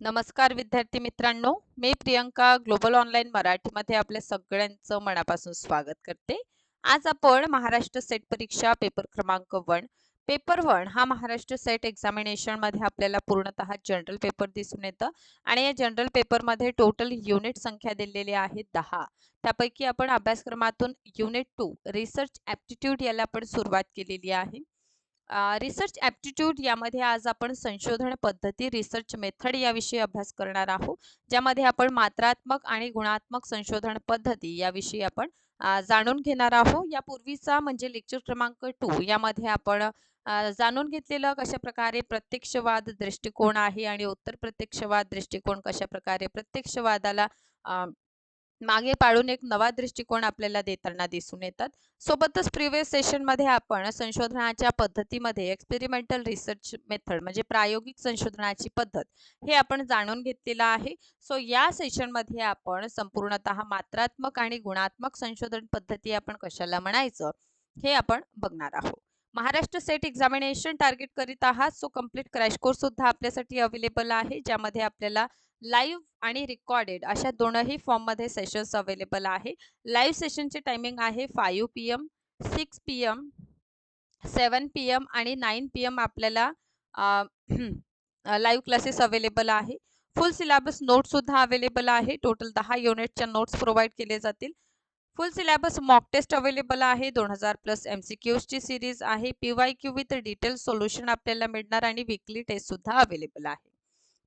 नमस्कार विद्यार्थी मित्रांनो मी प्रियंका ग्लोबल ऑनलाईन मराठीमध्ये आपल्या सगळ्यांचं मनापासून स्वागत करते. आज आपण महाराष्ट्र सेट परीक्षा पेपर क्रमांक वन. पेपर वन हा महाराष्ट्र सेट एक्झामिनेशनमध्ये आपल्याला पूर्णतः जनरल पेपर दिसून येतं आणि या जनरल पेपरमध्ये टोटल युनिट संख्या दिलेली आहे दहा. त्यापैकी आपण अभ्यासक्रमातून युनिट टू रिसर्च ॲप्टिट्यूड याला आपण सुरुवात केलेली आहे. रिसर्च ॲप्टिट्यूड यामध्ये आज आपण संशोधन पद्धती रिसर्च मेथड याविषयी अभ्यास करणार आहोत ज्यामध्ये आपण मात्रात्मक आणि गुणात्मक संशोधन पद्धती याविषयी आपण जाणून घेणार आहोत. यापूर्वीचा म्हणजे लेक्चर क्रमांक टू यामध्ये आपण जाणून घेतलेलं कशा प्रकारे प्रत्यक्षवाद दृष्टिकोन आहे आणि उत्तर प्रत्यक्षवाद दृष्टिकोन कशा प्रकारे प्रत्यक्षवादाला मागे पाळून एक नवा दृष्टिकोन आपल्याला देताना दिसून येतात. सोबतच प्रिव्हियस सेशनमध्ये आपण संशोधनाच्या पद्धतीमध्ये एक्सपेरिमेंटल रिसर्च मेथड म्हणजे प्रायोगिक संशोधनाची पद्धत हे आपण जाणून घेतलेलं आहे. सो या सेशनमध्ये आपण संपूर्णतः मात्रात्मक आणि गुणात्मक संशोधन पद्धती आपण कशाला म्हणायचं हे आपण बघणार आहोत. महाराष्ट्र सेट एक्झामिनेशन टार्गेट करीत आहात. सो कंप्लीट क्रॅश कोर्स सुद्धा आपल्यासाठी अवेलेबल आहे ज्यामध्ये आपल्याला लाईव्ह आणि रेकॉर्डेड अशा दोनही फॉर्ममध्ये सेशन्स अवेलेबल आहे. लाईव्ह सेशनचे टायमिंग आहे five P M six P M seven P M आणि नाईन पी एम आपल्याला लाईव्ह क्लासेस अवेलेबल आहे. फुल सिलेबस नोट्ससुद्धा अवेलेबल आहे. टोटल दहा युनिटच्या नोट्स प्रोव्हाइड केले जातील. Full syllabus mock test available आहे. दोन हजार प्लस एम सी क्यूजची सिरीज आहे. P Y Q with detail solution आपल्याला मिळणार आणि विकली टेस्टसुद्धा अवेलेबल आहे.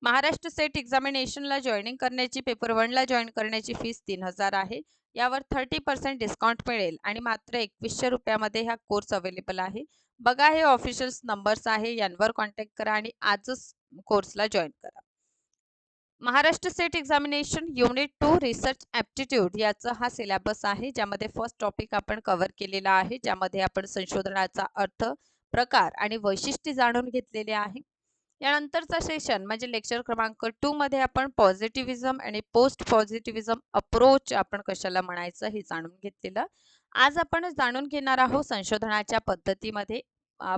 महाराष्ट्र सेट एक्झामिनेशनला जॉईनिंग करण्याची पेपर वनला जॉईन करण्याची फीस तीन हजार आहे. यावर थर्टी पर्सेंट डिस्काउंट मिळेल आणि मात्र एकवीसशे रुपयामध्ये हा कोर्स अवेलेबल आहे. बघा हे ऑफिशियल नंबर्स आहे यांवर कॉन्टॅक्ट करा आणि आजच कोर्सला जॉईन करा. Maharashtra SET examination unit two research aptitude याचा हा सिलेबस आहे ज्यामध्ये फर्स्ट टॉपिक आपण कव्हर केलेला आहे ज्यामध्ये आपण संशोधनाचा अर्थ प्रकार आणि वैशिष्ट्य जाणून घेतलेले आहे. यानंतरचा सेशन म्हणजे लेक्चर क्रमांक टू मध्ये आपण पॉझिटिव्हिझम आणि पोस्ट पॉझिटिव्हिझम अप्रोच आपण कशाला म्हणायचं हे जाणून घेतलेलं. आज आपण जाणून घेणार आहोत संशोधनाच्या पद्धतीमध्ये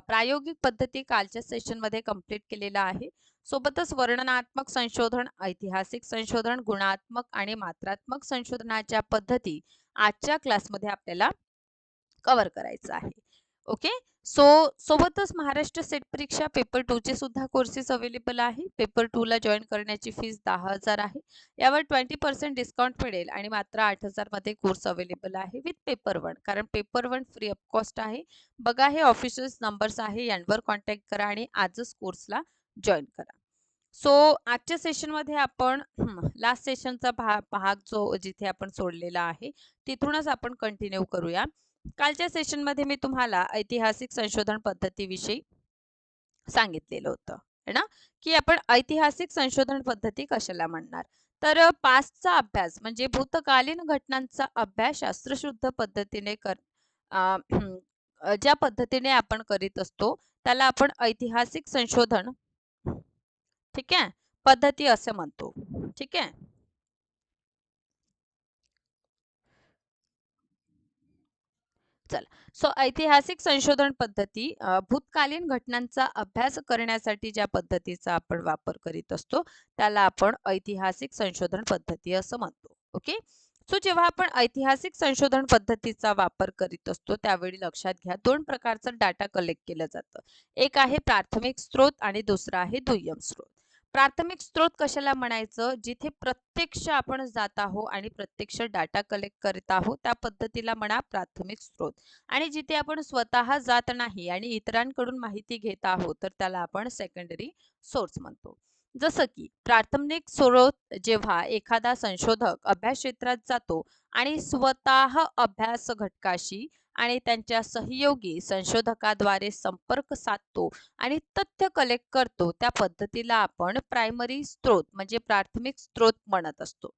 प्रायोगिक पद्धती कालच्या सेशनमध्ये कंप्लीट कंप्लीट केलेला आहे. सोबतच वर्णनात्मक संशोधन ऐतिहासिक संशोधन गुणात्मक आणि मात्रात्मक संशोधनाच्या पद्धती आजच्या क्लासमध्ये आपल्याला कव्हर करायचं आहे. ओके? सो सोबतच महाराष्ट्र सेट परीक्षा पेपर टू चे सुद्धा कोर्सेस अवेलेबल आहे. पेपर टू ला जॉईन करण्याची फीस दहा हजार आहे. यावर ट्वेंटी पर्सेंट डिस्काउंट मिळेल आणि मात्र आठ हजारमध्ये कोर्स अवेलेबल आहे विथ पेपर वन कारण paper one free of cost आहे. बघा हे ऑफिशियल नंबर्स आहे. यांवर कॉन्टॅक्ट करा आणि आजच कोर्सला जॉईन करा. सो आजच्या सेशनमध्ये आपण लास्ट सेशनचा भाग जो जिथे आपण सोडलेला आहे तिथूनच आपण कंटिन्यू करूया. कालच्या सेशनमध्ये मी तुम्हाला ऐतिहासिक संशोधन पद्धतीविषयी सांगितलेलं होतं है ना? की आपण ऐतिहासिक संशोधन पद्धती कशाला म्हणणार? तर पास्टचा अभ्यास म्हणजे भूतकालीन घटनांचा अभ्यास शास्त्रशुद्ध पद्धतीने कर ज्या पद्धतीने आपण करीत असतो त्याला आपण ऐतिहासिक संशोधन ठीक आहे? पद्धती असं म्हणतो ठीक आहे? चला. सो ऐतिहासिक संशोधन पद्धती भूतकालीन घटनांचा अभ्यास करण्यासाठी ज्या पद्धतीचा आपण वापर करीत असतो त्याला आपण ऐतिहासिक संशोधन पद्धती असं म्हणतो. ओके? सो जेव्हा आपण ऐतिहासिक संशोधन पद्धतीचा वापर करीत असतो त्यावेळी लक्षात घ्या दोन प्रकारचा डाटा कलेक्ट केलं जातं. एक आहे प्राथमिक स्रोत आणि दुसरा आहे दुय्यम स्रोत. प्राथमिक स्त्रोत कशाला म्हणायचं? जिथे प्रत्यक्ष आपण जात आहोत आणि प्रत्यक्ष डाटा कलेक्ट करीत आहोत त्या पद्धतीला म्हणा प्राथमिक स्त्रोत आणि जिथे आपण स्वतः जात नाही आणि इतरांकडून माहिती घेत आहोत तर त्याला आपण सेकंडरी सोर्स म्हणतो. जसं की प्राथमिक स्रोत जेव्हा एखादा संशोधक अभ्यास क्षेत्रात जातो आणि स्वतः अभ्यास घटकाशी आणि त्यांच्या सहयोगी संशोधकाद्वारे संपर्क साधतो आणि तथ्य कलेक्ट करतो. त्या पद्धतीला आपण प्रायमरी स्त्रोत म्हणजे प्राथमिक स्त्रोत म्हणत असतो.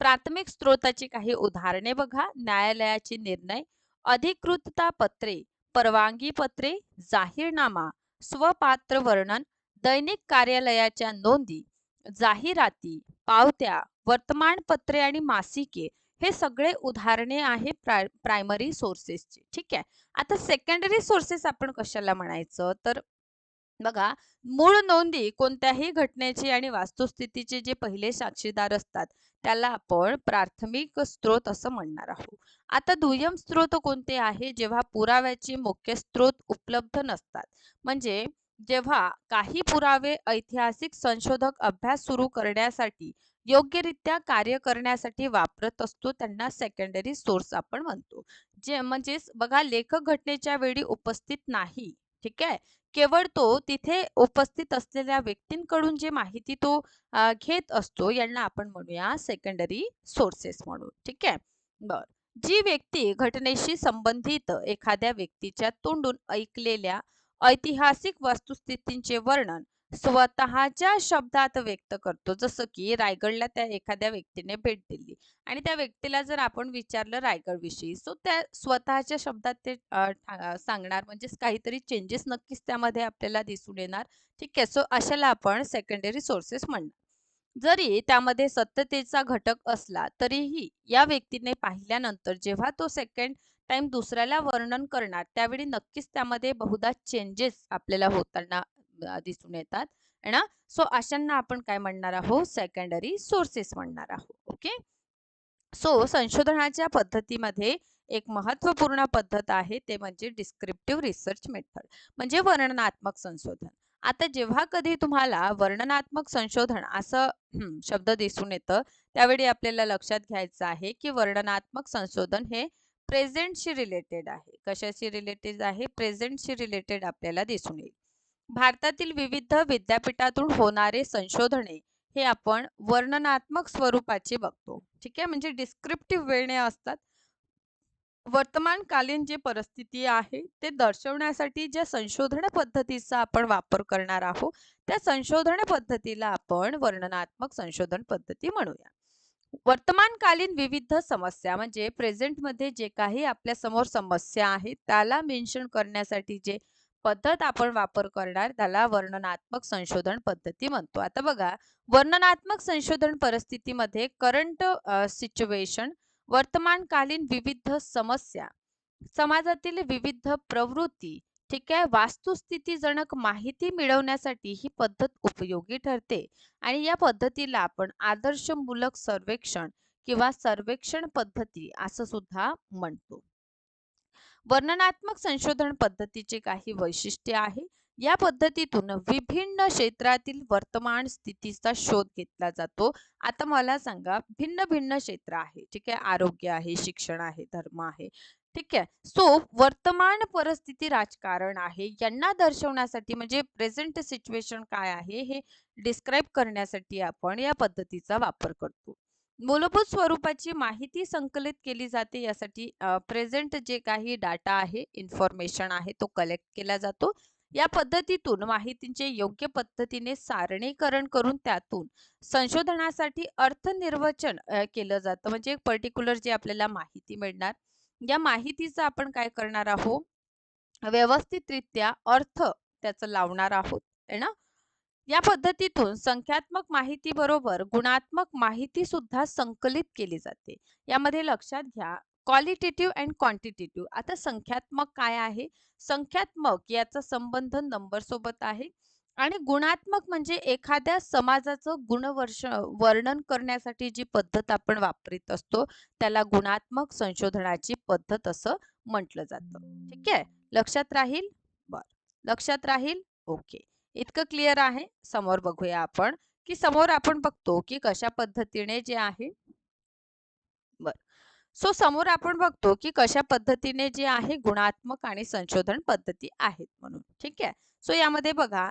प्राथमिक स्त्रोताची काही उदाहरणे बघा. न्यायालयाचे निर्णय अधिकृतता पत्रे परवानगी पत्रे जाहीरनामा स्वपात्र वर्णन दैनिक कार्यालयाच्या नोंदी जाहिराती पावत्या वर्तमानपत्रे आणि मासिके हे सगळे उदाहरणे आहे प्राय प्रायमरी सोर्सेसचे ठीक आहे? आता सेकंडरी सोर्सेस आपण कशाला म्हणायचं? तर बघा मूळ नोंदी कोणत्याही घटनेची आणि वास्तुस्थितीचे जे पहिले साक्षीदार असतात त्याला आपण प्राथमिक स्रोत असं म्हणणार आहोत. आता दुय्यम स्रोत कोणते आहे? जेव्हा पुराव्याचे मुख्य स्रोत उपलब्ध नसतात. म्हणजे जेव्हा काही पुरावे ऐतिहासिक संशोधक अभ्यास सुरू करण्यासाठी योग्यरित्या कार्य करण्यासाठी वापरत असतो त्यांना सेकंडरी सोर्स आपण म्हणतो. जे म्हणजेच बघा लेखक घटनेच्या वेळी उपस्थित नाही ठीक आहे? केवळ तो तिथे उपस्थित असलेल्या व्यक्तींकडून जे माहिती तो घेत असतो यांना आपण म्हणूया सेकंडरी सोर्सेस म्हणून ठीक आहे? बर. जी व्यक्ती घटनेशी संबंधित एखाद्या व्यक्तीच्या तोंडून ऐकलेल्या ऐतिहासिक वस्तुस्थितींचे वर्णन स्वतःच्या शब्दात व्यक्त करतो. जसं की रायगडला त्या एखाद्या व्यक्तीने भेट दिली आणि त्या व्यक्तीला जर आपण विचारलं रायगड विषयी सो त्या स्वतःच्या शब्दात ते सांगणार म्हणजेच काहीतरी चेंजेस नक्कीच त्यामध्ये आपल्याला दिसून येणार. ठीक आहे सो अशाला आपण सेकंडरी सोर्सेस म्हणणार. जरी त्यामध्ये सत्यतेचा घटक असला तरीही या व्यक्तीने पाहिल्यानंतर जेव्हा तो सेकंड टाइम दुसऱ्याला वर्णन करणार त्यावेळी नक्कीच त्यामध्ये बहुधा चेंजेस आपल्याला होताना दिसून येतात. है ना सो अशांना आपण काय म्हणणार आहोत? सेकंडरी सोर्सेस म्हणणार आहोत. ओके सो संशोधनाच्या पद्धतीमध्ये एक महत्त्वपूर्ण पद्धत आहे ते म्हणजे डिस्क्रिप्टिव्ह रिसर्च मेथड म्हणजे वर्णनात्मक संशोधन. आता जेव्हा कधी तुम्हाला वर्णनात्मक संशोधन असं शब्द दिसून येतं त्यावेळी आपल्याला लक्षात घ्यायचं आहे की वर्णनात्मक संशोधन हे प्रेझेंटशी रिलेटेड आहे. कशाशी रिलेटेड आहे? प्रेझेंटशी रिलेटेड आपल्याला दिसून येईल. भारतातील विविध विद्यापीठातून होणारे संशोधने हे आपण वर्णनात्मक स्वरूपाचे बघतो. ठीक आहे? म्हणजे डिस्क्रिप्टिव्ह वेणे असतात. वर्तमानकालीन जी परिस्थिती आहे ते दर्शवण्यासाठी ज्या संशोधन पद्धतीचा आपण वापर करणार आहोत त्या संशोधन पद्धतीला आपण वर्णनात्मक संशोधन पद्धती म्हणूया. वर्तमानकालीन विविध समस्या म्हणजे प्रेझेंटमध्ये जे काही आपल्यासमोर समस्या आहेत त्याला मेन्शन करण्यासाठी जे पद्धत आपण वापर करणार त्याला वर्णनात्मक संशोधन पद्धती म्हणतो. आता बघा वर्णनात्मक संशोधन परिस्थितीमध्ये करंट सिच्युएशन वर्तमानकालीन विविध समस्या समाजातील विविध प्रवृत्ती ठीक आहे? वास्तुस्थितीजनक माहिती मिळवण्यासाठी ही पद्धत उपयोगी ठरते. आणि या पद्धतीला आपण आदर्शमूलक सर्वेक्षण किंवा सर्वेक्षण पद्धती असं सुद्धा म्हणतो. वर्णनात्मक संशोधन पद्धतीचे काही वैशिष्ट्ये आहे. या पद्धतीतून विभिन्न क्षेत्रातील वर्तमान स्थितीचा शोध घेतला जातो. आता मला सांगा भिन्न भिन्न क्षेत्र आहे. ठीक आहे आरोग्य आहे शिक्षण आहे धर्म आहे. ठीक आहे सो वर्तमान परिस्थिती राजकारण आहे. यांना दर्शवण्यासाठी म्हणजे प्रेझेंट सिच्युएशन काय आहे हे डिस्क्राईब करण्यासाठी आपण या पद्धतीचा वापर करतो. मूलभूत स्वरूपाची माहिती संकलित केली जाते यासाठी प्रेझेंट जे काही डाटा आहे इन्फॉर्मेशन आहे तो कलेक्ट केला जातो. या पद्धतीतून माहितीचे योग्य पद्धतीने सारणीकरण करून त्यातून संशोधनासाठी अर्थ निर्वचन केलं जातं. म्हणजे एक पर्टिक्युलर जे आपल्याला माहिती मिळणार. या माहितीचा आपण काय करणार आहोत? व्यवस्थितरित्या अर्थ त्याचं लावणार आहोत. है ना? या पद्धतीतून संख्यात्मक माहिती बरोबर गुणात्मक माहिती सुद्धा संकलित केली जाते. यामध्ये लक्षात घ्या क्वालिटेटिव्ह अँड क्वांटिटेटिव्ह आता संख्यात्मक काय आहे? संख्यात्मक याचा संबंध नंबर सोबत आहे आणि गुणात्मक म्हणजे एखाद्या समाजाचं गुणवर्ष वर्णन करण्यासाठी जी पद्धत आपण वापरीत असतो त्याला गुणात्मक संशोधनाची पद्धत असं म्हटलं जातं. ठीक आहे? लक्षात राहील? बर. लक्षात राहील? ओके. इतकं क्लिअर आहे. समोर बघूया आपण की समोर आपण बघतो की कशा पद्धतीने जे आहे बर. सो समोर आपण बघतो की कशा पद्धतीने जे आहे गुणात्मक आणि संशोधन पद्धती आहेत म्हणून. ठीक आहे? सो यामध्ये बघा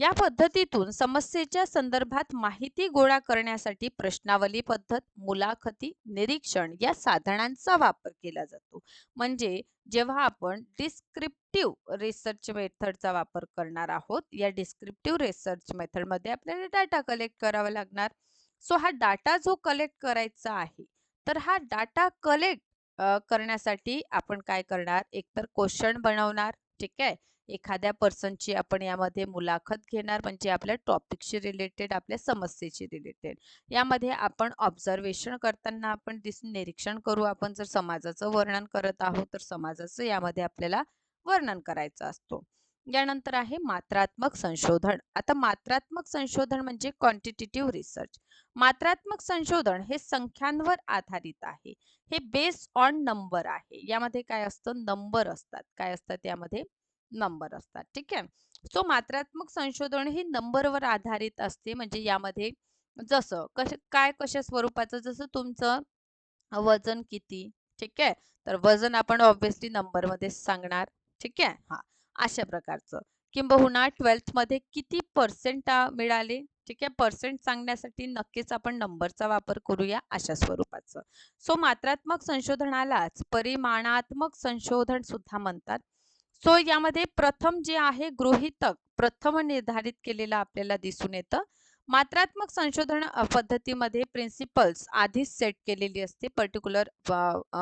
या पद्धतीतून समस्येच्या संदर्भात माहिती गोळा करण्यासाठी प्रश्नावली पद्धत मुलाखती निरीक्षण या साधनांचा वापर केला जातो. म्हणजे जेव्हा आपण डिस्क्रिप्टिव्ह रिसर्च मेथडचा वापर करणार आहोत या डिस्क्रिप्टिव्ह रिसर्च मेथडमध्ये आपल्याला डाटा कलेक्ट करावा लागणार. सो हा डाटा जो कलेक्ट करायचा आहे तर हा डाटा कलेक्ट करण्यासाठी आपण काय करणार? एकतर क्वेश्चन बनवणार ठीक आहे? एखाद्या पर्सनची आपण यामध्ये मुलाखत घेणार म्हणजे आपल्या टॉपिकशी रिलेटेड आपल्या समस्येशी रिलेटेड. यामध्ये आपण ऑब्झर्वेशन करताना आपण दिस निरीक्षण करू. आपण जर समाजाचं वर्णन करत आहोत तर समाजाचं यामध्ये आपल्याला वर्णन करायचं असतो. यानंतर आहे मात्रात्मक संशोधन. आता मात्रात्मक संशोधन म्हणजे क्वांटिटेटिव्ह रिसर्च मात्रात्मक संशोधन हे संख्यांवर आधारित आहे. हे बेस्ड ऑन नंबर आहे. यामध्ये काय असतं? नंबर असतात. काय असतात यामध्ये? नंबर असतात ठीक आहे? सो मात्रात्मक संशोधन हे नंबरवर आधारित असते म्हणजे यामध्ये जसं कश काय कशा स्वरूपाचं जसं तुमचं वजन किती ठीक आहे? तर वजन आपण ऑब्विसली नंबरमध्ये सांगणार ठीक आहे? हा अशा प्रकारचं. किंबहुना ट्वेल्थमध्ये किती पर्सेंट मिळाले ठीक आहे? पर्सेंट सांगण्यासाठी नक्कीच आपण नंबरचा वापर करूया अशा स्वरूपाचं. सो मात्रात्मक संशोधनालाच परिमाणात्मक संशोधन सुद्धा म्हणतात. सो यामध्ये प्रथम जे आहे गृहितक प्रथम निर्धारित केलेलं आपल्याला दिसून येतं. मात्रात्मक संशोधन पद्धतीमध्ये प्रिन्सिपल्स आधीच सेट केलेली असते. पर्टिक्युलर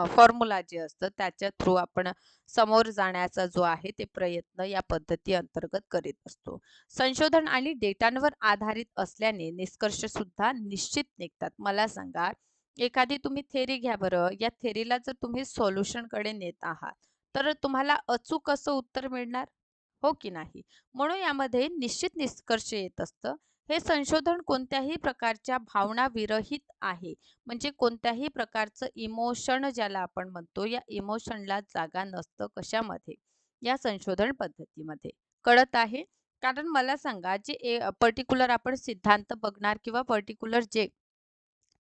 फॉर्म्युला जे असतं त्याच्या थ्रू आपण समोर जाण्याचा जो आहे ते प्रयत्न या पद्धती अंतर्गत करीत असतो. संशोधन आणि डेटांवर आधारित असल्याने निष्कर्ष सुद्धा निश्चित निघतात. मला सांगा एखादी तुम्ही थेरी घ्या बरं. या थेरीला जर तुम्ही सोल्युशनकडे नेत आहात तर तुम्हाला अचूक असं उत्तर मिळणार? हो की नाही? म्हणून यामध्ये निश्चित निष्कर्ष येत असतं. हे संशोधन कोणत्याही प्रकारच्या भावना विरहित आहे. म्हणजे कोणत्याही प्रकारचं इमोशन ज्याला आपण म्हणतो या इमोशनला जागा नसतं कशामध्ये? या संशोधन पद्धतीमध्ये. कळत आहे? कारण मला सांगा जे पर्टिक्युलर आपण सिद्धांत बघणार किंवा पर्टिक्युलर जे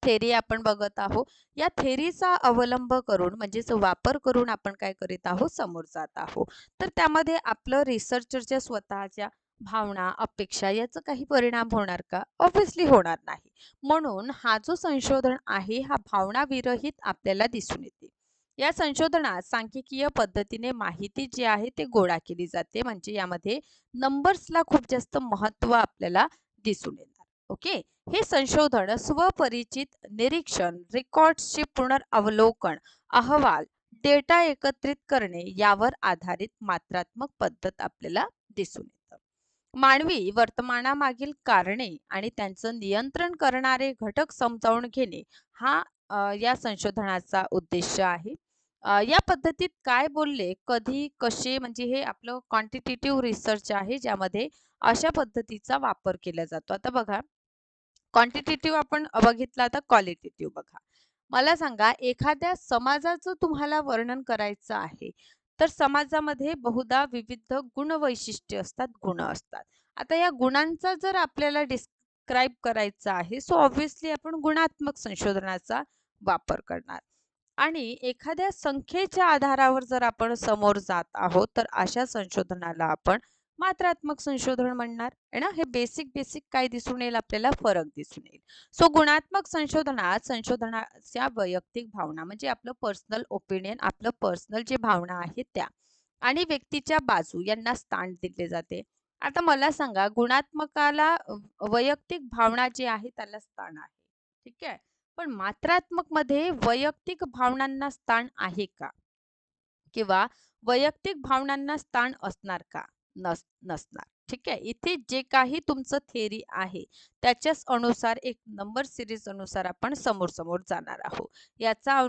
थेरी आपण बघत आहोत. या थेरीचा अवलंब करून म्हणजेच वापर करून आपण काय करीत आहोत? समोर जात आहोत. तर त्यामध्ये आपलं रिसर्चरच्या स्वतःच्या भावना अपेक्षा याचा काही परिणाम होणार का? ऑब्व्हियसली होणार नाही. म्हणून हा जो संशोधन आहे हा भावना विरहित आपल्याला दिसून येते. या संशोधनात सांख्यिकीय पद्धतीने माहिती जी आहे ते गोळा केली जाते. म्हणजे यामध्ये नंबर्सला खूप जास्त महत्त्व आपल्याला दिसून येते. ओके? हे संशोधन स्वपरिचित निरीक्षण रेकॉर्ड्सचे पुनरावलोकन अहवाल डेटा एकत्रित करणे यावर आधारित मात्रात्मक पद्धत आपल्याला दिसून येतं. मानवी वर्तमानामागील कारणे आणि त्यांचं नियंत्रण करणारे घटक समजावून घेणे हा या संशोधनाचा उद्देश आहे. या पद्धतीत काय बोलले कधी कसे म्हणजे हे आपलं क्वांटिटेटिव्ह रिसर्च आहे ज्यामध्ये अशा पद्धतीचा वापर केला जातो. आता बघा क्वांटिटेटिव्ह आपण बघितला तर क्वालिटेटिव्ह बघा. मला सांगा एखाद्या समाजाचं तुम्हाला वर्णन करायचं आहे तर समाजामध्ये बहुधा विविध गुण वैशिष्ट्य असतात गुण असतात. आता या गुणांचा जर आपल्याला डिस्क्राईब करायचा आहे सो ऑब्व्हियसली आपण गुणात्मक संशोधनाचा वापर करणार. आणि एखाद्या संख्येच्या आधारावर जर आपण समोर जात आहोत तर अशा संशोधनाला आपण मात्रात्मक संशोधन म्हणणार आहे ना? हे बेसिक बेसिक काय दिसून येईल? आपल्याला फरक दिसून येईल. सो गुणात्मक संशोधनात संशोधनाच्या वैयक्तिक भावना म्हणजे आपलं पर्सनल ओपिनियन आपलं पर्सनल जे भावना आहेत त्या आणि व्यक्तीच्या बाजू यांना स्थान दिले जाते. आता मला सांगा गुणात्मकाला वैयक्तिक भावना जी आहे त्याला स्थान आहे. ठीक आहे? पण मात्रात्मकमध्ये वैयक्तिक भावनांना स्थान आहे का? किंवा वैयक्तिक भावनांना स्थान असणार का? नस नसणार. ठीक आहे? इथे जे काही तुमचं थेरी आहे त्याच्याच अनुसार एक नंबर सिरीज अनुसार आपण समोर समोर जाणार आहोत. याचा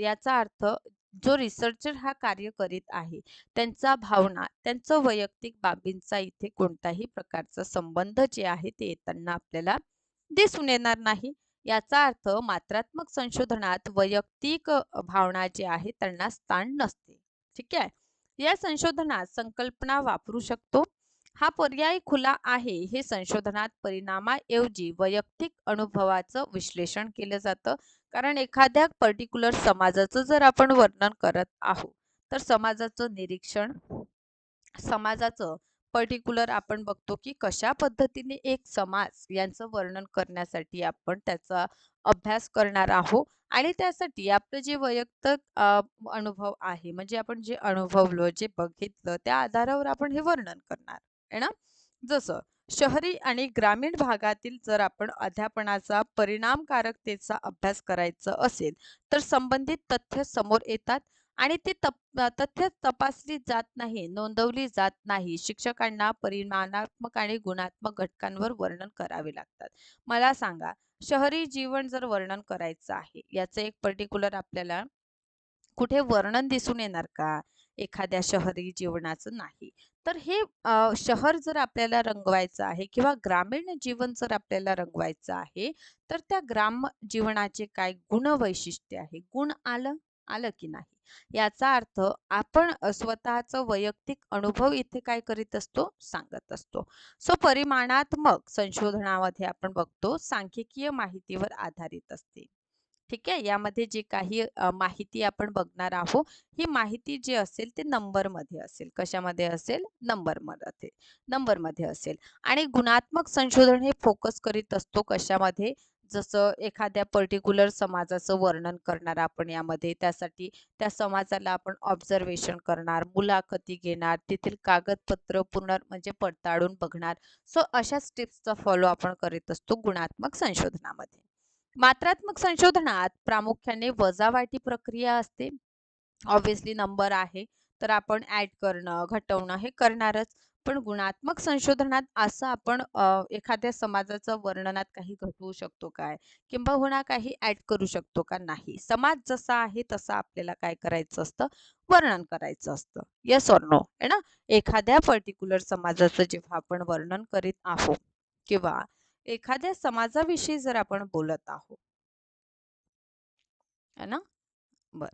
याचा अर्थ जो रिसर्चर हा कार्य करीत आहे त्यांचा भावना त्यांचं वैयक्तिक बाबींचा इथे कोणताही प्रकारचा संबंध जे आहे ते येताना आपल्याला दिसून येणार नाही. याचा अर्थ मात्रात्मक संशोधनात वैयक्तिक भावना जे आहे त्यांना स्थान नसते. ठीक आहे? या संशोधनात संकल्पना वापरू शकतो. हा पर्याय खुला आहे. हे संशोधनात परिणामाऐवजी वैयक्तिक अनुभवाचं विश्लेषण केलं जातं. कारण एखाद्या पर्टिक्युलर समाजाचं जर आपण वर्णन करत आहोत तर समाजाचं निरीक्षण समाजाचं पर्टिक्युलर आपण बघतो की कशा पद्धतीने एक समाज यांचं वर्णन करण्यासाठी आपण त्याचा अभ्यास करणार आहोत आणि त्यासाठी आपलं जे वैयक्तिक अनुभव आहे म्हणजे आपण जे अनुभवलो जे बघितलं त्या आधारावर आपण हे वर्णन करणार आहे ना? जसं शहरी आणि ग्रामीण भागातील जर आपण अध्यापनाचा परिणामकारकतेचा अभ्यास करायचा असेल तर संबंधित तथ्य समोर येतात. आणि ती तप तथ्य तपासली जात नाही नोंदवली जात नाही. शिक्षकांना परिमाणात्मक आणि गुणात्मक घटकांवर वर्णन करावे लागतात. मला सांगा शहरी जीवन जर वर्णन करायचं आहे याचं एक पर्टिक्युलर आपल्याला कुठे वर्णन दिसून येणार का? एखाद्या शहरी जीवनाचं नाही. तर हे शहर जर आपल्याला रंगवायचं आहे किंवा ग्रामीण जीवन जर आपल्याला रंगवायचं आहे तर त्या ग्राम जीवनाचे काय गुण वैशिष्ट्य आहे? गुण आलं आलं की नाही? याचा अर्थ आपण अ, स्वतःचं वैयक्तिक अनुभव इथे काय करीत असतो? सांगत असतो. सो परिमाणात्मक संशोधनामध्ये आपण बघतो सांख्यिकीय माहितीवर आधारित असते. ठीक आहे? यामध्ये जे काही माहिती आपण बघणार आहोत ही माहिती जी असेल ते नंबरमध्ये असेल. कशामध्ये असेल? नंबरमध्ये नंबरमध्ये असेल. आणि गुणात्मक संशोधन हे फोकस करीत असतो कशामध्ये? जसं एखाद्या पर्टिक्युलर समाजाचं वर्णन करणार आपण यामध्ये. त्यासाठी त्या समाजाला आपण ऑब्झर्वेशन करणार मुलाखती घेणार तेथील कागदपत्र पूर्ण म्हणजे पडताळून बघणार. सो अशा स्टेप्सचा फॉलो आपण करीत असतो गुणात्मक संशोधनामध्ये. मात्रात्मक संशोधनात प्रामुख्याने वजावाटी प्रक्रिया असते. ऑब्विसली नंबर आहे तर आपण ऍड करणं घटवणं हे करणारच. पण गुणात्मक संशोधनात असं आपण एखाद्या समाजाचं वर्णनात काही घटवू शकतो काय? किंबहुना काही ऍड करू शकतो का नाही? समाज जसा आहे तसा आपल्याला काय करायचं असतं? वर्णन करायचं असतं. येस ऑर नो आहे ना? एखाद्या पर्टिक्युलर समाजाचं जेव्हा आपण वर्णन करीत आहोत किंवा एखाद्या समाजाविषयी जर आपण बोलत आहोत. है ना? बर.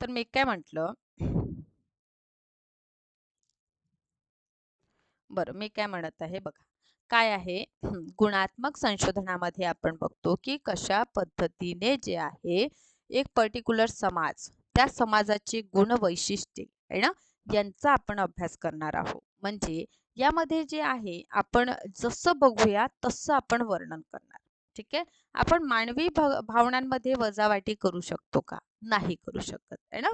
तर मी काय म्हटलं? बर मी काय म्हणत आहे बघा. काय आहे? गुणात्मक संशोधनामध्ये आपण बघतो की कशा पद्धतीने जे आहे एक पर्टिक्युलर समाज त्या समाजाची गुण वैशिष्ट्ये आहे ना? यांचा आपण अभ्यास करणार आहोत. म्हणजे यामध्ये जे आहे आपण जसं बघूया तसं आपण वर्णन करणार. ठीक आहे? आपण मानवी भावनांमध्ये वजावाटी करू शकतो का? नाही करू शकत आहे ना?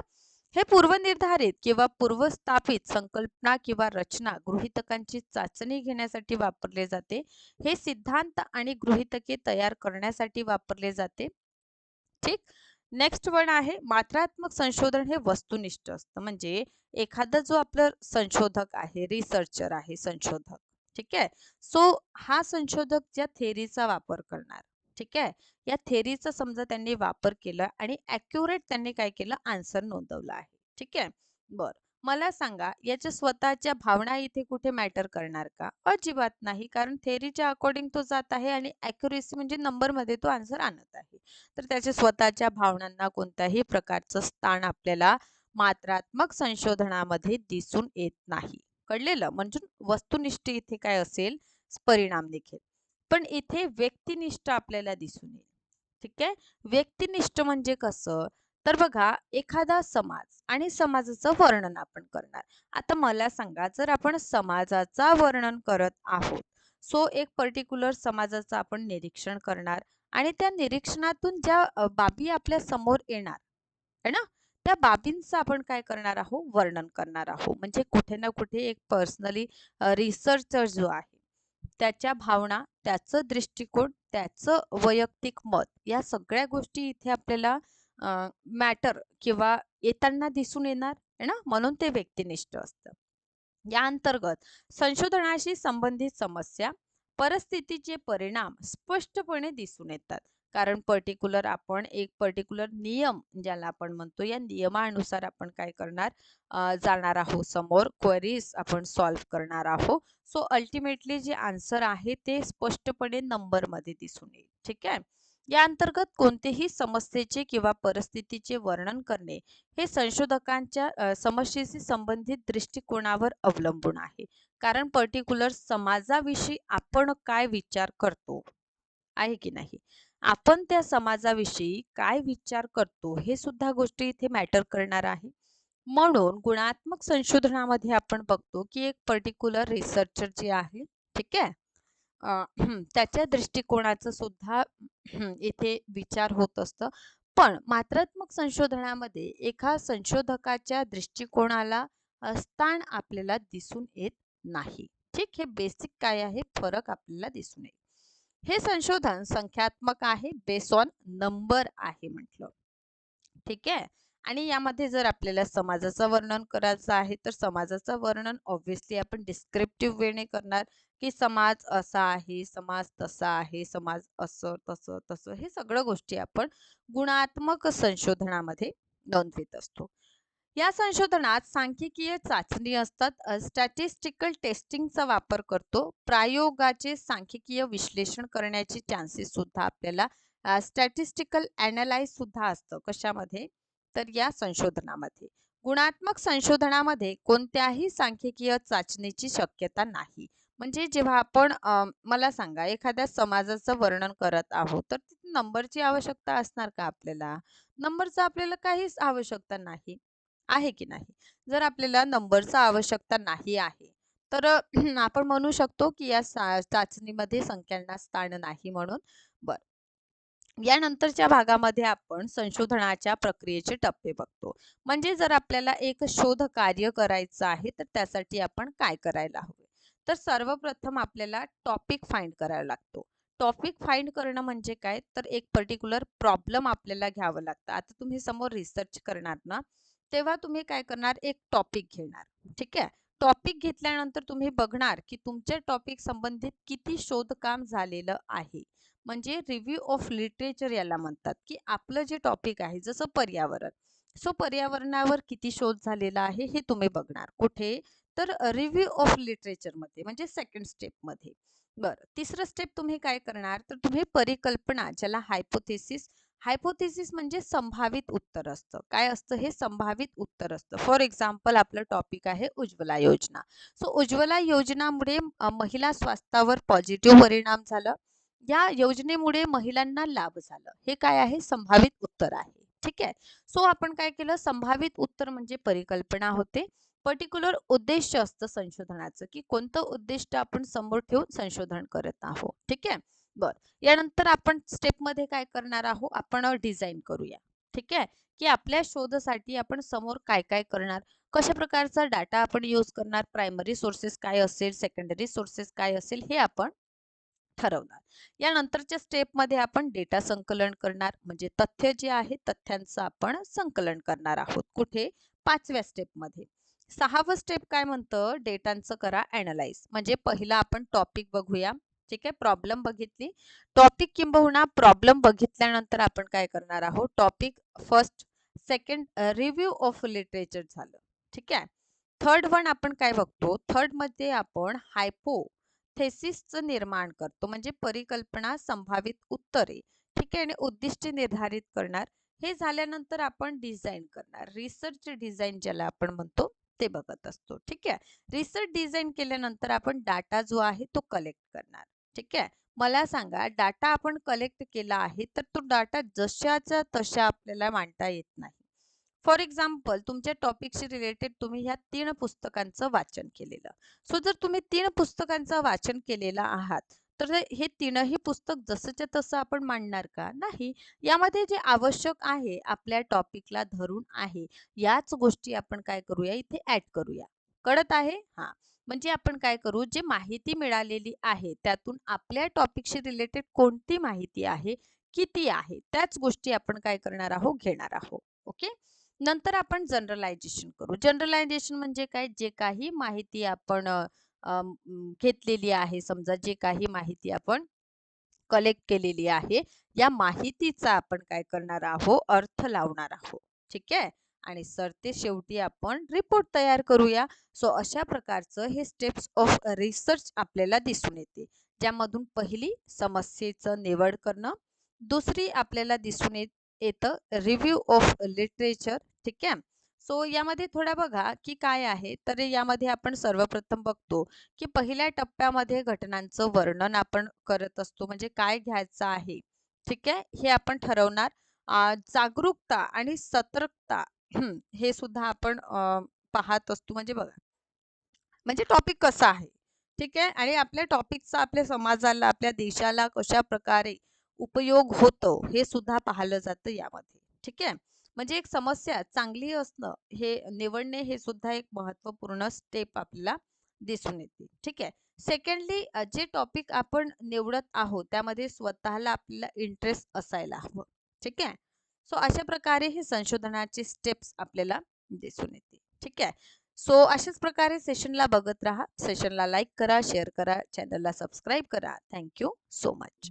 हे पूर्वनिर्धारित किंवा पूर्वस्थापित संकल्पना किंवा रचना गृहितकांची चाचणी घेण्यासाठी वापरले जाते. हे सिद्धांत आणि गृहितके तयार करण्यासाठी वापरले जाते. ठीक? नेक्स्ट वन आहे मात्रात्मक संशोधन हे वस्तुनिष्ठ असतं. म्हणजे एखादा जो आपलं संशोधक आहे रिसर्चर आहे संशोधक ठीक आहे? सो हा संशोधक ज्या थेरीचा वापर करणार ठीक आहे? या थेरीचा समजा त्यांनी वापर केला आणि अॅक्युरेट त्यांनी काय केलं? आन्सर नोंदवला आहे ठीक आहे? बर. मला सांगा याच्या स्वतःच्या भावना इथे कुठे मॅटर करणार का? अजिबात नाही कारण थेरीच्या अकॉर्डिंग तो जात आहे आणि अॅक्युरेसी म्हणजे नंबरमध्ये तो आन्सर आणत आहे. तर त्याच्या स्वतःच्या भावनांना कोणत्याही प्रकारचं स्थान आपल्याला मात्रात्मक संशोधनामध्ये दिसून येत नाही. कळलेलं? म्हणजे वस्तुनिष्ठ इथे काय असेल? परिणाम देखील. पण इथे व्यक्तिनिष्ठ आपल्याला दिसून येईल. ठीक आहे? व्यक्तिनिष्ठ म्हणजे कसं? तर बघा एखादा समाज आणि समाजाचं वर्णन आपण करणार. आता मला सांगा जर आपण समाजाचा वर्णन करत आहोत सो एक पर्टिक्युलर समाजाचं आपण निरीक्षण करणार आणि त्या निरीक्षणातून ज्या बाबी आपल्यासमोर येणार है ना? त्या बाबींचं आपण काय करणार आहोत? वर्णन करणार आहोत. म्हणजे कुठे ना कुठे एक पर्सनली रिसर्चर जो आहे त्याच्या भावना त्याचं दृष्टिकोन त्याचं वैयक्तिक मत या सगळ्या गोष्टी इथे आपल्याला मॅटर किंवा येताना दिसून येणार आहे ना? म्हणून ते व्यक्तिनिष्ठ असतं. या अंतर्गत संशोधनाशी संबंधित समस्या परिस्थितीचे परिणाम स्पष्टपणे दिसून येतात. कारण पर्टिक्युलर आपण एक पर्टिक्युलर नियम ज्याला आपण म्हणतो या नियमानुसार आपण काय करणार? जाणार आहोत समोर क्वेरीज आपण सॉल्व्ह करणार आहोत. सो अल्टिमेटली जे आन्सर आहे ते स्पष्टपणे नंबरमध्ये दिसून येईल. ठीक आहे? या अंतर्गत कोणतेही समस्येचे किंवा परिस्थितीचे वर्णन करणे हे संशोधकांच्या समस्येशी संबंधित दृष्टिकोनावर अवलंबून आहे. कारण पर्टिक्युलर समाजाविषयी आपण काय विचार करतो? आहे की नाही? आपण त्या समाजाविषयी काय विचार करतो? हे सुद्धा गोष्टी इथे मॅटर करणार आहे. म्हणून गुणात्मक संशोधनामध्ये आपण बघतो की एक पर्टिक्युलर रिसर्चर जे आहे ठीक आहे? त्याच्या दृष्टिकोनाचं सुद्धा इथे विचार होत असतं. पण मात्रात्मक संशोधनामध्ये एका संशोधकाच्या दृष्टिकोनाला स्थान आपल्याला दिसून येत नाही. ठीक हे बेसिक काय आहे? फरक आपल्याला दिसून येईल. हे संशोधन संख्यात्मक आहे बेस ऑन नंबर आहे म्हटलं. ठीक आहे? आणि यामध्ये जर आपल्याला समाजाचं वर्णन करायचं आहे तर समाजाचं वर्णन ऑब्व्हियसली आपण डिस्क्रिप्टिव्ह वेने करणार. की समाज असा आहे समाज तसा आहे समाज असं तसं तसं हे सगळं गोष्टी आपण गुणात्मक संशोधनामध्ये नोंदवित असतो. या संशोधनात सांख्यिकीय चाचणी असतात. स्टॅटिस्टिकल टेस्टिंगचा वापर करतो. प्रायोगाचे सांख्यिकीय विश्लेषण करण्याचे चान्सेस सुद्धा आपल्याला स्टॅटिस्टिकल अनालाइज सुद्धा असतं कशामध्ये? तर या संशोधनामध्ये. गुणात्मक संशोधनामध्ये कोणत्याही सांख्यिकीय चाचणीची शक्यता नाही. म्हणजे जेव्हा आपण मला सांगा एखाद्या समाजाचं वर्णन करत आहोत तर नंबरची आवश्यकता असणार का आपल्याला? नंबरचं आपल्याला काहीच आवश्यकता नाही आहे की नाही? जर आपल्याला नंबरचा आवश्यकता नाही आहे तर आपण म्हणू शकतो की या चाचणीमध्ये संख्यांना स्थान नाही म्हणून. बर. यानंतरच्या भागामध्ये आपण संशोधनाच्या प्रक्रियेचे टप्पे बघतो. म्हणजे जर आपल्याला एक शोध कार्य करायचं आहे तर त्यासाठी आपण काय करायला हवं? तर सर्वप्रथम आपल्याला टॉपिक फाइंड करावा लागतो. टॉपिक फाइंड करणं म्हणजे काय? तर एक पर्टिक्युलर प्रॉब्लेम आपल्याला घ्यावं लागतं. आता तुम्ही समोर रिसर्च करणार ना तेव्हा तुम्ही काय करणार? एक टॉपिक घेणार. ठीक आहे? टॉपिक घेतल्यानंतर तुम्ही बघणार की तुमच्या टॉपिक संबंधित किती शोधकाम झालेलं आहे. म्हणजे रिव्ह्यू ऑफ लिटरेचर याला म्हणतात की आपलं जे टॉपिक आहे जसं पर्यावरण. सो पर्यावरणावर किती शोध झालेला आहे हे तुम्ही बघणार. कुठे? तर रिव्ह्यू ऑफ लिटरेचरमध्ये म्हणजे सेकंड स्टेपमध्ये बरं तिसरं स्टेप तुम्ही काय करणार? तर तुम्ही परिकल्पना ज्याला हायपोथेसिस हायपोथेसिस म्हणजे संभावित उत्तर असतं. काय असतं? हे संभावित उत्तर असतं. फॉर एक्झाम्पल आपलं टॉपिक आहे उज्ज्वला योजना. सो उज्ज्वला योजनामुळे महिला स्वास्थ्यावर पॉझिटिव्ह परिणाम झालं. या योजनेमुळे महिलांना लाभ झालं. हे काय आहे? संभावित उत्तर आहे. ठीक आहे? सो आपण काय केलं? संभावित उत्तर म्हणजे परिकल्पना होते. पर्टिक्युलर उद्देश असतं संशोधनाचं की कोणतं उद्दिष्ट आपण समोर ठेवून संशोधन करत आहोत. ठीक आहे? बर. यानंतर आपण स्टेपमध्ये काय करणार आहोत? आपण डिझाईन करूया. ठीक आहे? की आपल्या शोधासाठी आपण समोर काय काय करणार? कशा प्रकारचा डाटा आपण यूज करणार? प्रायमरी सोर्सेस काय असेल? सेकंडरी सोर्सेस काय असेल? हे आपण ठरवणार. यानंतरच्या स्टेपमध्ये आपण डेटा संकलन करणार. म्हणजे तथ्य जे आहे तथ्यांचं आपण संकलन करणार आहोत. कुठे? पाचव्या स्टेपमध्ये सहावं स्टेप काय म्हणतं? डेटांचं करा अनालाइज म्हणजे पहिला आपण टॉपिक बघूया. ठीक आहे? प्रॉब्लेम बघितली. टॉपिक किंबहुना प्रॉब्लेम बघितल्यानंतर आपण काय करणार आहोत? Topic first second review of literature झालं. ठीक आहे? थर्ड वन आपण काय बघतो? थर्डमध्ये आपण हायपो थेसिसचं निर्माण करतो. म्हणजे परिकल्पना संभावित उत्तरे. ठीक आहे? आणि उद्दिष्ट निर्धारित करणार. हे झाल्यानंतर आपण डिझाईन करणार. रिसर्च डिझाईन ज्याला आपण म्हणतो. ते बघत असतो. ठीक आहे? रिसर्च डिझाईन केल्यानंतर आपण डाटा जो आहे तो कलेक्ट करणार. ठीक आहे? मला सांगा डाटा आपण कलेक्ट केला आहे तर तो डाटा जशाचा तशा आपल्याला मांडता येत नाही. फॉर एक्झाम्पल तुमच्या टॉपिकशी रिलेटेड तुम्ही ह्या तीन पुस्तकांचं वाचन केलेलं. सो जर तुम्ही तीन पुस्तकांचं वाचन केलेलं आहात तर हे तीनही पुस्तक जसंच्या तसं आपण मांडणार का? नाही. यामध्ये जे आवश्यक आहे आपल्या टॉपिकला धरून आहे याच गोष्टी आपण काय करूया? इथे ऍड करूया. कळत आहे? हा. म्हणजे आपण काय करू? जे माहिती मिळालेली आहे त्यातून आपल्या टॉपिकशी रिलेटेड कोणती माहिती आहे किती आहे त्याच गोष्टी आपण काय करणार आहोत? घेणार आहोत. ओके? नंतर आपण जनरलायझेशन करू. जनरलायझेशन म्हणजे काय? जे काही माहिती आपण घेतलेली आहे. समजा जे काही माहिती आपण कलेक्ट केलेली आहे या माहितीचा आपण काय करणार आहोत? अर्थ लावणार आहोत. ठीक आहे? आणि सर ते शेवटी आपण रिपोर्ट तयार करूया. सो अशा प्रकारचं हे स्टेप्स ऑफ रिसर्च आपल्याला दिसून येते. ज्यामधून पहिली समस्येचं निवड करणं दुसरी आपल्याला दिसून येत येतं रिव्ह्यू ऑफ लिटरेचर ठीक आहे? सो यामध्ये थोडा बघा की काय आहे? तर यामध्ये आपण सर्वप्रथम बघतो की पहिल्या टप्प्यामध्ये घटनांचं वर्णन आपण करत असतो म्हणजे काय घ्यायचं आहे? ठीक आहे? हे आपण ठरवणार. जागरूकता आणि सतर्कता हे सुद्धा आपण पाहत असतो. म्हणजे बघा म्हणजे टॉपिक कसा आहे? ठीक आहे? आणि आपल्या टॉपिकचा आपल्या समाजाला आपल्या देशाला कशा प्रकारे उपयोग होतो हे सुद्धा पाहिलं जातं यामध्ये. ठीक आहे? म्हणजे एक समस्या चांगली असणं हे निवडणे हे सुद्धा एक महत्त्वपूर्ण स्टेप आपल्याला दिसून येते. ठीक आहे? सेकंडली जे टॉपिक आपण निवडत आहोत त्यामध्ये स्वतःला आपल्याला इंटरेस्ट असायला हवं. ठीक आहे? सो अशा प्रकारे हे संशोधनाचे स्टेप्स आपल्याला दिसून येते. ठीक आहे? सो अशाच प्रकारे सेशनला बघत राहा. सेशनला लाईक करा शेअर करा चॅनलला सबस्क्राईब करा. Thank you so much